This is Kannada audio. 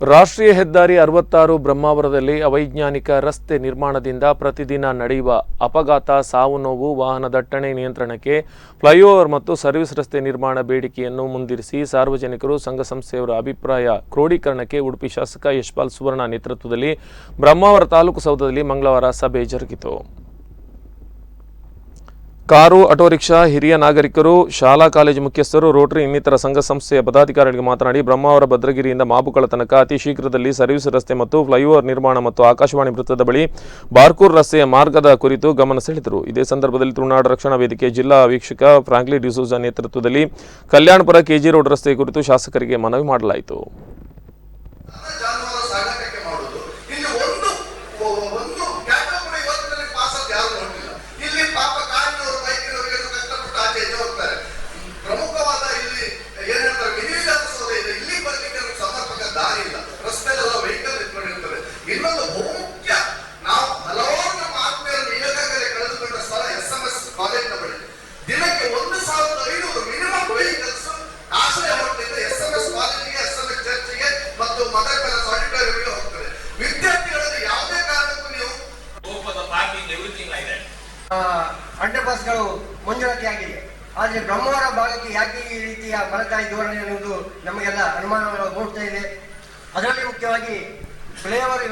ರಾಷ್ಟ್ರೀಯ ಹೆದ್ದಾರಿ ಅರವತ್ತಾರು ಬ್ರಹ್ಮಾವರದಲ್ಲಿ ಅವೈಜ್ಞಾನಿಕ ರಸ್ತೆ ನಿರ್ಮಾಣದಿಂದ ಪ್ರತಿದಿನ ನಡೆಯುವ ಅಪಘಾತ, ಸಾವು ನೋವು, ವಾಹನ ದಟ್ಟಣೆ ನಿಯಂತ್ರಣಕ್ಕೆ ಫ್ಲೈಓವರ್ ಮತ್ತು ಸರ್ವಿಸ್ ರಸ್ತೆ ನಿರ್ಮಾಣ ಬೇಡಿಕೆಯನ್ನು ಮುಂದಿರಿಸಿ ಸಾರ್ವಜನಿಕರು ಸಂಘ ಸಂಸ್ಥೆಯವರ ಅಭಿಪ್ರಾಯ ಕ್ರೋಢೀಕರಣಕ್ಕೆ ಉಡುಪಿ ಶಾಸಕ ಯಶ್ಪಾಲ್ ಸುವರ್ಣ ನೇತೃತ್ವದಲ್ಲಿ ಬ್ರಹ್ಮಾವರ ತಾಲೂಕು ಸೌಧದಲ್ಲಿ ಮಂಗಳವಾರ ಸಭೆ ಜರುಗಿತು. ಕಾರು, ಆಟೋ, ರಿಕ್ಷಾ ಹಿರಿಯ ನಾಗರಿಕರು, ಶಾಲಾ, ಕಾಲೇಜು ಮುಖ್ಯಸ್ಥರು, ರೋಟರಿ ಇನ್ನಿತರ ಸಂಘ ಸಂಸ್ಥೆಯ ಪದಾಧಿಕಾರಿಗಳಿಗೆ ಮಾತನಾಡಿ ಬ್ರಹ್ಮಾವರ ಭದ್ರಗಿರಿಯಿಂದ ಮಾಬುಕಳ ತನಕ ಅತಿ ಶೀಘ್ರದಲ್ಲಿ ಸರ್ವಿಸ್ ರಸ್ತೆ ಮತ್ತು ಫ್ಲೈಓವರ್ ನಿರ್ಮಾಣ ಮತ್ತು ಆಕಾಶವಾಣಿ ವೃತ್ತದ ಬಳಿ ಬಾರ್ಕೂರ್ ರಸ್ತೆಯ ಮಾರ್ಗದ ಕುರಿತು ಗಮನ ಸೆಳೆದರು. ಇದೇ ಸಂದರ್ಭದಲ್ಲಿ ತುಳುನಾಡು ರಕ್ಷಣಾ ವೇದಿಕೆ ಜಿಲ್ಲಾ ವೀಕ್ಷಕ ಫ್ರಾಂಕ್ಲಿ ಡಿಸೋಜ ನೇತೃತ್ವದಲ್ಲಿ ಕಲ್ಯಾಣಪುರ ಕೆಜಿ ರೋಡ್ ರಸ್ತೆ ಕುರಿತು ಶಾಸಕರಿಗೆ ಮನವಿ ಮಾಡಲಾಯಿತು. ಪ್ಯಾಲೇಸ್ ಆಡಿಟೋರಿಯಂಗೆ ಹೋಗ್ತದೆ. ವಿದ್ಯಾರ್ಥಿಗಳಲ್ಲಿ ಯಾವುದೇ ಕಾರಣಕ್ಕೂ ನೀವು go for the parking, everything like that. ಅಂಡರ್ ಪಾಸ್ಗಳು ಮಂಜೂರಾತಿ ಆಗಿದೆ. ಆದರೆ ಬ್ರಹ್ಮವರ ಭಾಗಕ್ಕೆ ಯಾಕೆ ಈ ರೀತಿಯ ಮಲತಾಯಿ ಧೋರಣೆ ಎನ್ನುವುದು ನಮಗೆಲ್ಲ ಅನುಮಾನವನ್ನು ಮೂಡ್ತಾ ಇದೆ. ಅದರಲ್ಲಿ ಮುಖ್ಯವಾಗಿ ಫ್ಲೇವರ್